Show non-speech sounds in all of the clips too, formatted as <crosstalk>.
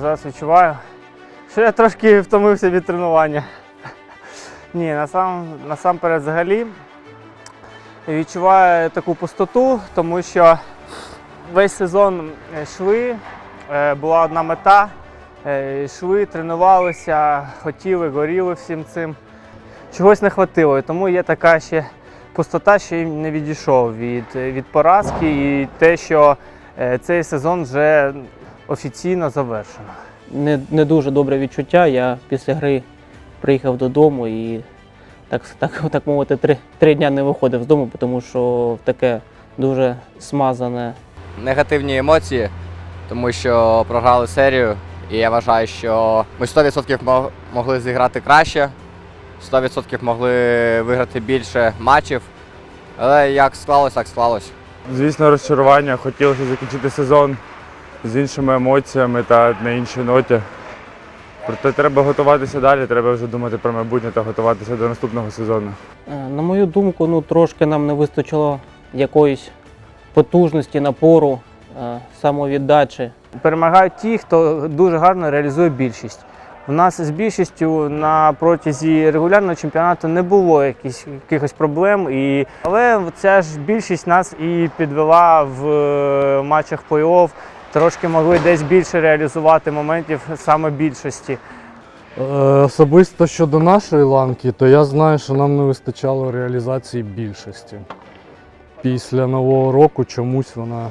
зараз відчуваю, що я трошки втомився від тренування. Ні, насам, насамперед взагалі відчуваю таку пустоту, тому що весь сезон е, йшли, е, була одна мета. е, Йшли, тренувалися, хотіли, горіли всім цим. Чогось не хватило, і тому є така ще пустота, що я не відійшов від, від поразки і те, що е, цей сезон вже офіційно завершено. не, не дуже добре відчуття. Я після гри приїхав додому і так, так, <laughs> так мовити, три, три дня не виходив з дому, тому що таке дуже смазане. негативні емоції, тому що програли серію. І я вважаю, що ми 100% могли зіграти краще, 100% могли виграти більше матчів. Але як склалось, так склалось. Звісно, розчарування. Хотілося закінчити сезон з іншими емоціями та на іншій ноті. Проте треба готуватися далі, треба вже думати про майбутнє та готуватися до наступного сезону. Е, На мою думку, ну трошки нам не вистачило якоїсь потужності, напору, е, самовіддачі. Перемагають ті, хто дуже гарно реалізує більшість. У нас з більшістю на протязі регулярного чемпіонату не було якісь, якихось проблем, і... але ця ж більшість нас і підвела в е, матчах плей-офф. Трошки могли десь більше реалізувати моментів саме більшості. Е, Особисто щодо нашої ланки, то я знаю, що нам не вистачало реалізації більшості. Після нового року чомусь вона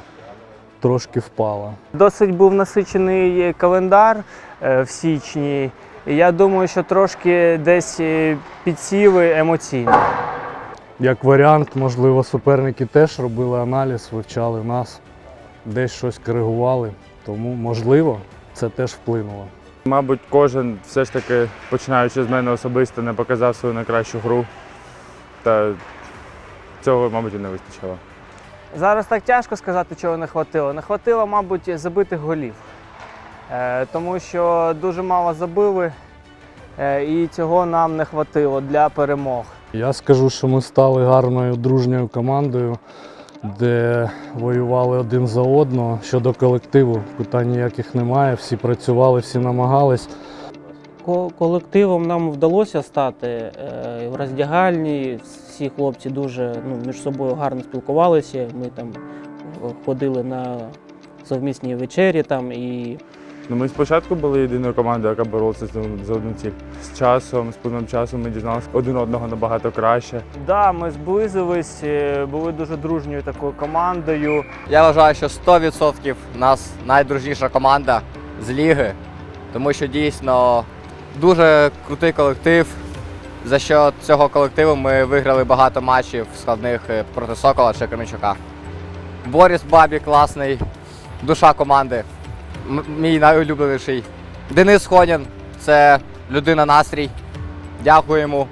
трошки впала. Досить був насичений календар е, в січні. І я думаю, що трошки десь е, підсіли емоційно. Як варіант, можливо, суперники теж робили аналіз, вивчали нас, десь щось коригували. Тому, можливо, це теж вплинуло. Мабуть, кожен все ж таки, починаючи з мене особисто, не показав свою найкращу гру. Та цього, мабуть, і не вистачило. Зараз так тяжко сказати, чого не хватило. Не хватило, мабуть, забитих голів. Е, тому що дуже мало забили, е, і цього нам не хватило для перемог. Я скажу, що ми стали гарною дружньою командою, де воювали один за одного. Щодо колективу, питань ніяких немає. Всі працювали, всі намагались. Колективом нам вдалося стати е, в роздягальні. Всі хлопці дуже ну, між собою гарно спілкувалися. Ми там е, ходили на совмісні вечері там і Ну, ми спочатку були єдиною командою, яка боролася за, за одну ціль. З часом, з плином часу ми дізналися один одного набагато краще. Да, ми зблизились, е, були дуже дружньою такою командою. Я вважаю, що 100% нас найдружніша команда з ліги, тому що дійсно дуже крутий колектив. За що цього колективу ми виграли багато матчів складних е, проти Сокола чи Кременчука. Борис Бабі класний, душа команди. Мій найулюбленіший. Денис Хонін це людина настрій. Дякую йому.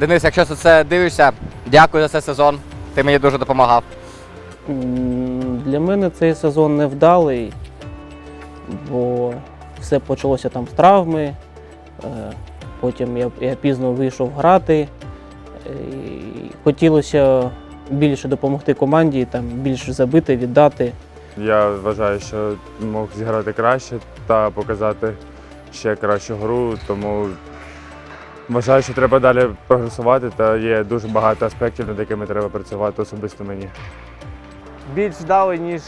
Денис, якщо ти це дивишся, дякую за цей сезон. Ти мені дуже допомагав. Для мене цей сезон невдалий, бо все почалося там з травми. е, Потім я, я пізно вийшов грати. е, і Хотілося більше допомогти команді, там, більше забити, віддати. Я вважаю, що мог зіграти краще та показати ще кращу гру, тому вважаю, що треба далі прогресувати, та є дуже багато аспектів, над якими треба працювати особисто мені. більш вдалий, ніж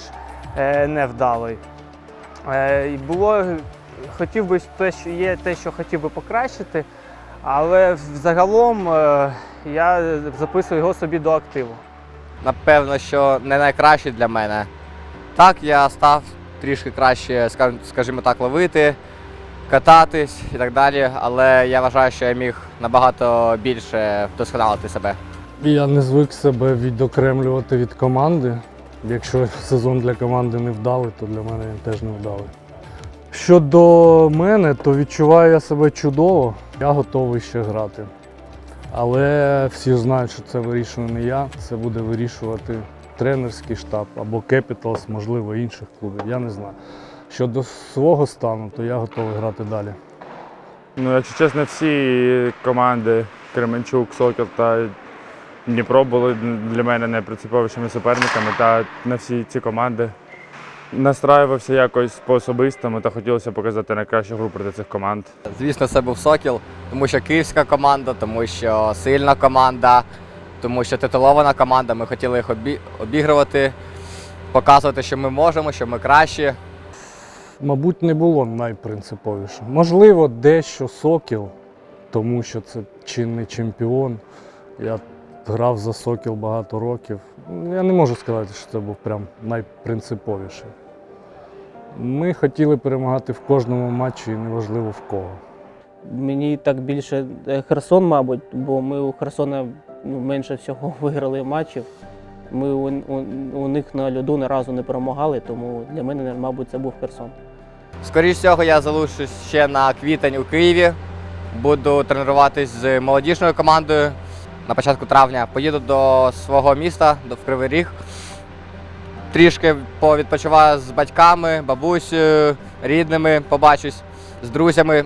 е, невдалий. Е, було, хотів би те, що є те, що хотів би покращити, але взагалом е, я записую його собі до активу. напевно, що не найкраще для мене. Так, я став трішки краще, скажімо так, ловити, кататись і так далі, але я вважаю, що я міг набагато більше вдосконалити себе. Я не звик себе відокремлювати від команди. Якщо сезон для команди не вдалий, то для мене він теж не вдалий. Щодо мене, то відчуваю я себе чудово. Я готовий ще грати. Але всі знають, що це вирішую не я, це буде вирішувати тренерський штаб або Capitals, можливо, інших клубів. Я не знаю. Щодо свого стану, то я готовий грати далі. Ну, якщо чесно, всі команди Кременчук, Сокіл та Дніпро були для мене найпринциповішими суперниками. Та на всі ці команди настраювався якось по-особистому та хотілося показати найкращу гру проти цих команд. Звісно, це був Сокіл, тому що київська команда, тому що сильна команда, тому що титулована команда. Ми хотіли їх обі- обігрувати, показувати, що ми можемо, що ми кращі. Мабуть, не було найпринциповіше. Можливо, дещо Сокіл, тому що це чинний чемпіон. Я грав за Сокіл багато років. Я не можу сказати, що це був прям найпринциповіший. Ми хотіли перемагати в кожному матчі, і неважливо в кого. Мені так більше е, Херсон, мабуть, бо ми у Херсона менше всього <laughs> виграли матчів. Ми у, у, у них на льоду ні разу не перемагали, тому для мене, мабуть, це був Херсон. Скоріше всього, я залишусь ще на квітень у Києві. Буду тренуватись з молодіжною командою. На початку травня поїду до свого міста, до Кривий Ріг. Трішки повідпочиваю з батьками, бабусею, рідними, побачусь з друзями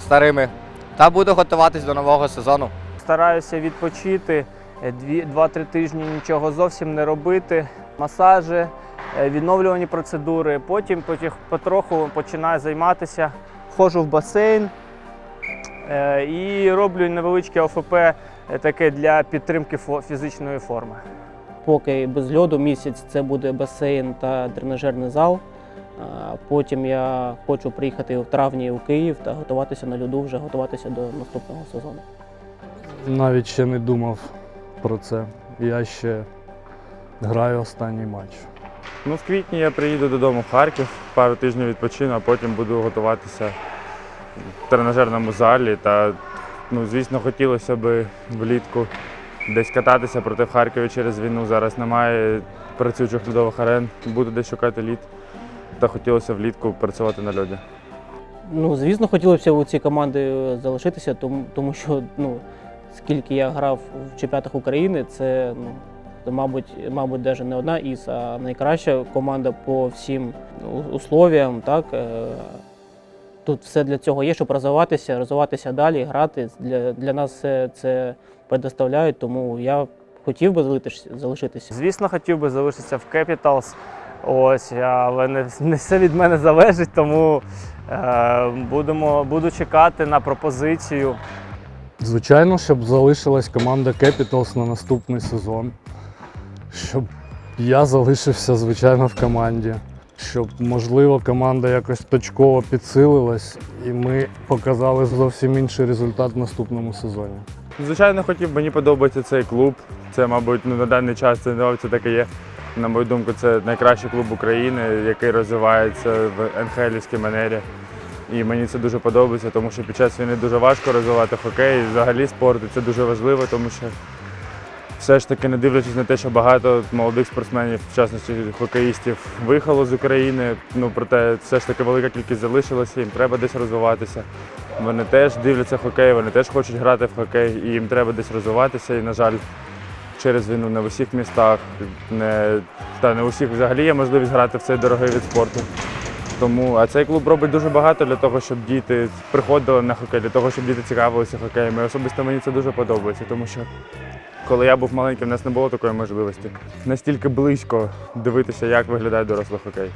старими. Та буду готуватись до нового сезону. Стараюся відпочити е, дві- два-три тижні нічого зовсім не робити. Масажі, е, відновлювані процедури. Потім потроху починаю займатися. Ходжу в басейн е, і роблю невеличке ОФП е, таке для підтримки фізичної форми. Поки без льоду місяць це буде басейн та тренажерний зал. Потім я хочу приїхати в травні у Київ та готуватися на льоду, вже готуватися до наступного сезону. Навіть ще не думав про це. Я ще граю останній матч. Ну, в квітні я приїду додому в Харків, пару тижнів відпочину, а потім буду готуватися в тренажерному залі. Та, ну, звісно, хотілося б влітку десь кататися, проте в Харкові через війну зараз немає працюючих льодових арен. Буду десь шукати лід. Та хотілося влітку працювати на льоді. Ну, звісно, хотілося б у цій команді е, залишитися, тому, тому що ну, скільки я грав в чемпіонатах України, це, ну, це, мабуть, мабуть, навіть не одна із, а найкраща команда по всім у- условіям. Так? Е, Тут все для цього є, щоб розвиватися, розвиватися далі, грати. Для, для нас все це предоставляють, тому я хотів би залишитися. Звісно, хотів би залишитися в Capitals. Ось, але не, не все від мене залежить, тому е, будемо, буду чекати на пропозицію. Звичайно, щоб залишилась команда Capitals на наступний сезон. Щоб я залишився, звичайно, в команді. Щоб, можливо, команда якось точково підсилилась і ми показали зовсім інший результат в наступному сезоні. Звичайно, хотів, мені подобається цей клуб. Це, мабуть, ну, на даний час це, ну, це таке є. На мою думку, це найкращий клуб України, який розвивається в НХЛівській манері. І мені це дуже подобається, тому що під час війни дуже важко розвивати хокей, і взагалі спорт, і це дуже важливо, тому що все ж таки, не дивлячись на те, що багато молодих спортсменів, в частності хокеїстів, виїхало з України. Ну проте все ж таки велика кількість залишилася, їм треба десь розвиватися. Вони теж дивляться хокей, вони теж хочуть грати в хокей, і їм треба десь розвиватися. І, на жаль, через війну не в усіх містах, не, та не у всіх взагалі є можливість грати в цей дорогий від спорту. Тому, а цей клуб робить дуже багато для того, щоб діти приходили на хокей, для того, щоб діти цікавилися хокеєм. І особисто мені це дуже подобається, тому що коли я був маленьким, в нас не було такої можливості. Настільки близько дивитися, як виглядає дорослий хокей.